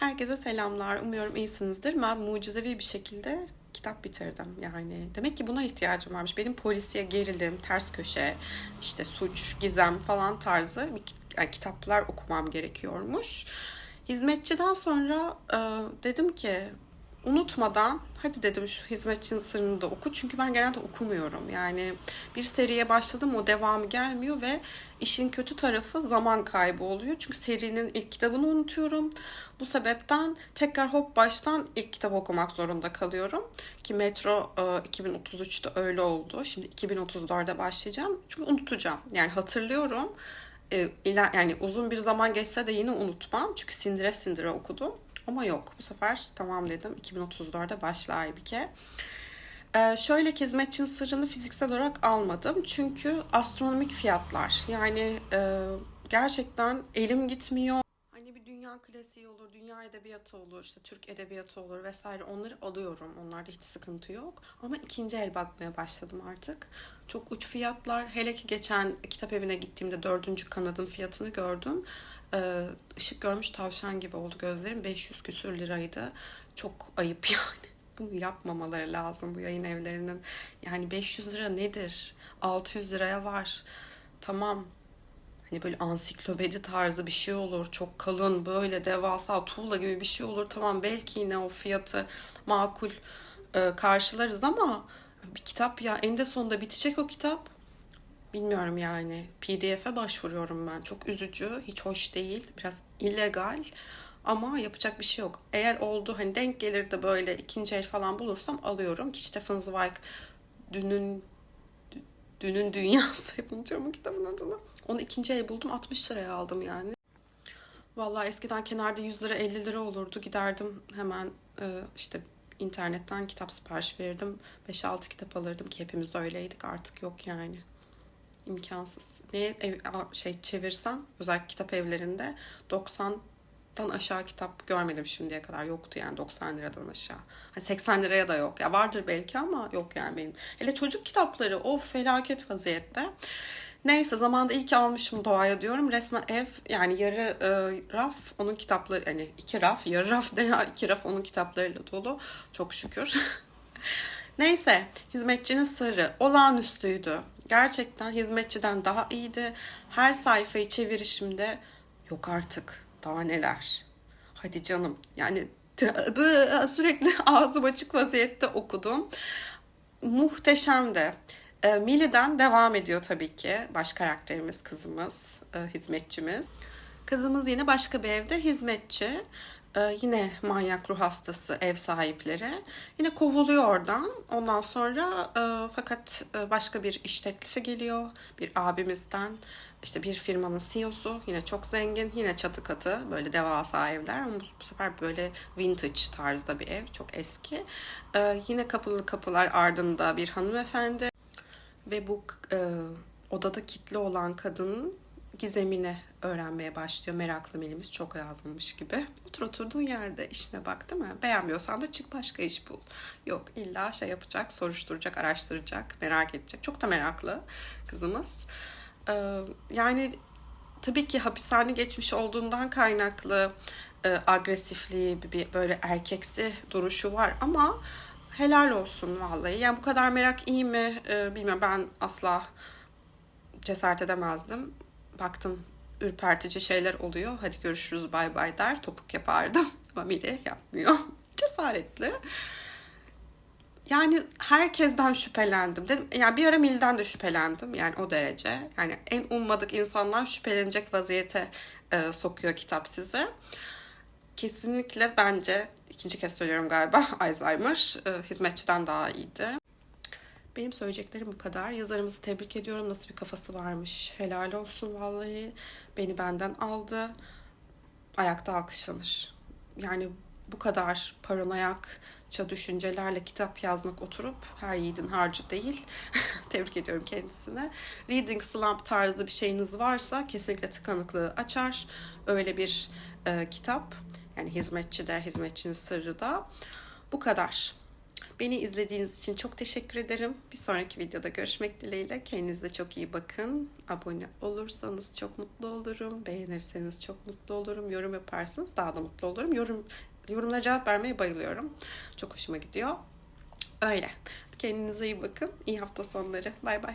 Herkese selamlar. Umuyorum iyisinizdir. Ben mucizevi bir şekilde kitap bitirdim. Yani demek ki buna ihtiyacım varmış. Benim polisiye gerilim, ters köşe, işte suç, gizem falan tarzı bir yani kitaplar okumam gerekiyormuş. Hizmetçiden sonra e, dedim ki unutmadan hadi dedim şu hizmetçinin sırrını da oku. Çünkü ben genelde okumuyorum. Yani bir seriye başladım o devamı gelmiyor ve işin kötü tarafı zaman kaybı oluyor. Çünkü serinin ilk kitabını unutuyorum. Bu sebepten tekrar hop baştan ilk kitabı okumak zorunda kalıyorum. Ki Metro e, 2033'te öyle oldu. Şimdi 2034'de başlayacağım. Çünkü unutacağım. Yani hatırlıyorum. E, yani uzun bir zaman geçse de yine unutmam. Çünkü sindire sindire okudum. Ama yok bu sefer tamam dedim 2034'de başla Aybike. Ee, şöyle ki hizmetçinin sırrını fiziksel olarak almadım. Çünkü astronomik fiyatlar. Yani e, gerçekten elim gitmiyor. Hani bir dünya klasiği olur, dünya edebiyatı olur, işte Türk edebiyatı olur vesaire onları alıyorum. Onlarda hiç sıkıntı yok. Ama ikinci el bakmaya başladım artık. Çok uç fiyatlar. Hele ki geçen kitap evine gittiğimde dördüncü kanadın fiyatını gördüm. Ee, ışık görmüş tavşan gibi oldu gözlerim. 500 küsür liraydı. Çok ayıp yani. Bunu yapmamaları lazım bu yayın evlerinin. Yani 500 lira nedir? 600 liraya var. Tamam Hani böyle ansiklopedi tarzı bir şey olur. Çok kalın böyle devasa tuğla gibi bir şey olur. Tamam belki yine o fiyatı makul e, karşılarız ama bir kitap ya eninde sonunda bitecek o kitap. Bilmiyorum yani. PDF'e başvuruyorum ben. Çok üzücü, hiç hoş değil. Biraz illegal. Ama yapacak bir şey yok. Eğer oldu hani denk gelir de böyle ikinci el falan bulursam alıyorum. Ki Stefan Zweig dünün Dünün Dünyası yapınca mı kitabın adını? Onu ikinci el buldum 60 liraya aldım yani. Vallahi eskiden kenarda 100 lira 50 lira olurdu. Giderdim hemen e, işte internetten kitap sipariş verirdim. 5-6 kitap alırdım ki hepimiz öyleydik artık yok yani. İmkansız. Neye ev, şey çevirsem özellikle kitap evlerinde 90'dan aşağı kitap görmedim şimdiye kadar. Yoktu yani 90 liradan aşağı. Hani 80 liraya da yok. Ya vardır belki ama yok yani benim. Hele çocuk kitapları of felaket vaziyette. Neyse zamanda iyi ki almışım doğaya diyorum. Resmen ev yani yarı e, raf onun kitapları hani iki raf yarı raf ne ya iki raf onun kitaplarıyla dolu. Çok şükür. Neyse hizmetçinin sırrı olağanüstüydü. Gerçekten hizmetçiden daha iyiydi. Her sayfayı çevirişimde yok artık daha neler. Hadi canım yani sürekli ağzım açık vaziyette okudum. Muhteşemdi. E, Millie'den devam ediyor tabii ki. Baş karakterimiz kızımız, e, hizmetçimiz. Kızımız yine başka bir evde hizmetçi. E, yine manyak ruh hastası ev sahipleri. Yine kovuluyor oradan. Ondan sonra e, fakat e, başka bir iş teklifi geliyor. Bir abimizden. İşte bir firmanın CEO'su. Yine çok zengin. Yine çatı katı. Böyle devasa evler. Ama bu, sefer böyle vintage tarzda bir ev. Çok eski. E, yine kapılı kapılar ardında bir hanımefendi. Ve bu e, odada kilitli olan kadının gizemini öğrenmeye başlıyor. Meraklı Melimiz çok yazılmış gibi. Otur oturduğun yerde işine bak değil mi? Beğenmiyorsan da çık başka iş bul. Yok illa şey yapacak, soruşturacak, araştıracak, merak edecek. Çok da meraklı kızımız. Ee, yani tabii ki hapishane geçmiş olduğundan kaynaklı e, agresifliği, bir böyle erkeksi duruşu var ama helal olsun vallahi. Yani bu kadar merak iyi mi e, bilmiyorum. Ben asla cesaret edemezdim. Baktım ürpertici şeyler oluyor. Hadi görüşürüz bay bay der. Topuk yapardım. Ama Mili yapmıyor. Cesaretli. Yani herkesten şüphelendim. Dedim, yani bir ara Mil'den de şüphelendim. Yani o derece. Yani en ummadık insandan şüphelenecek vaziyete e, sokuyor kitap sizi. Kesinlikle bence ikinci kez söylüyorum galiba Alzheimer e, hizmetçiden daha iyiydi. Benim söyleyeceklerim bu kadar. Yazarımızı tebrik ediyorum. Nasıl bir kafası varmış. Helal olsun vallahi. Beni benden aldı. Ayakta alkışlanır. Yani bu kadar paranoyakça düşüncelerle kitap yazmak oturup her yiğidin harcı değil. tebrik ediyorum kendisine. Reading slump tarzı bir şeyiniz varsa kesinlikle tıkanıklığı açar. Öyle bir e, kitap. Yani hizmetçi de, hizmetçinin sırrı da. Bu kadar. Beni izlediğiniz için çok teşekkür ederim. Bir sonraki videoda görüşmek dileğiyle. Kendinize çok iyi bakın. Abone olursanız çok mutlu olurum. Beğenirseniz çok mutlu olurum. Yorum yaparsanız daha da mutlu olurum. Yorum yorumlara cevap vermeye bayılıyorum. Çok hoşuma gidiyor. Öyle. Kendinize iyi bakın. İyi hafta sonları. Bay bay.